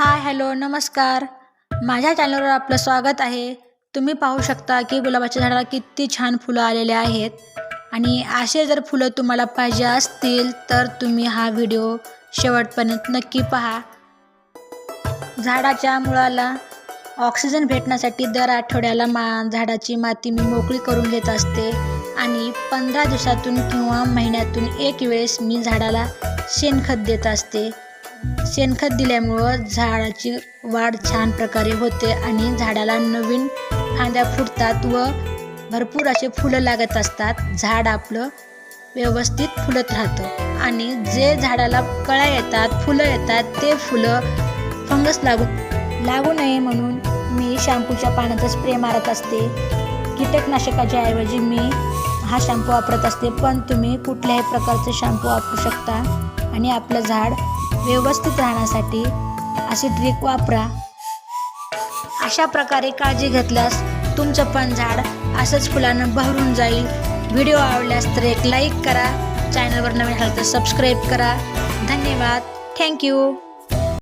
Hi hello नमस्कार. माझ्या चॅनलवर आपलं स्वागत आहे. तुम्ही पाहू शकता की गुलाबाच्या झाडाला किती छान फुलं आलेले आहेत. आणि असे जर फुलं तुम्हाला पाहिजे असतील तर तुम्ही हा व्हिडिओ शेवटपर्यंत नक्की पहा. झाडाच्या मुळाला ऑक्सिजन भेटण्यासाठी दर आठवड्याला मा झाडाची माती मी मोकळी करून घेत असते. आणि पंधरा दिवसातून किंवा महिन्यातून एक वेळेस मी झाडाला शेणखत देत असते. शेणखत दिल्यामुळं झाडाची वाढ छान प्रकारे होते आणि झाडाला नवीन फांद्या फुटतात व भरपूर असे फुलं लागत असतात. झाड आपलं व्यवस्थित फुलत राहतं. आणि जे झाडाला कळ्या येतात फुलं येतात ते फुलं फंगस लागू लागू नये म्हणून मी शॅम्पूच्या पाण्याचा स्प्रे मारत असते. कीटकनाशकाच्या ऐवजी मी हा शॅम्पू वापरत असते पण तुम्ही कुठल्याही प्रकारचे शॅम्पू वापरू शकता. आणि आपलं झाड व्यवस्थित राहण्यासाठी अशी ट्रिक वापरा. अशा प्रकारे काळजी घेतल्यास तुमचं पण झाड असंच फुलानं बहरून जाईल. व्हिडिओ आवडल्यास तर एक लाईक करा. चॅनलवर नवीन आलं तर सबस्क्राईब करा. धन्यवाद. थँक्यू.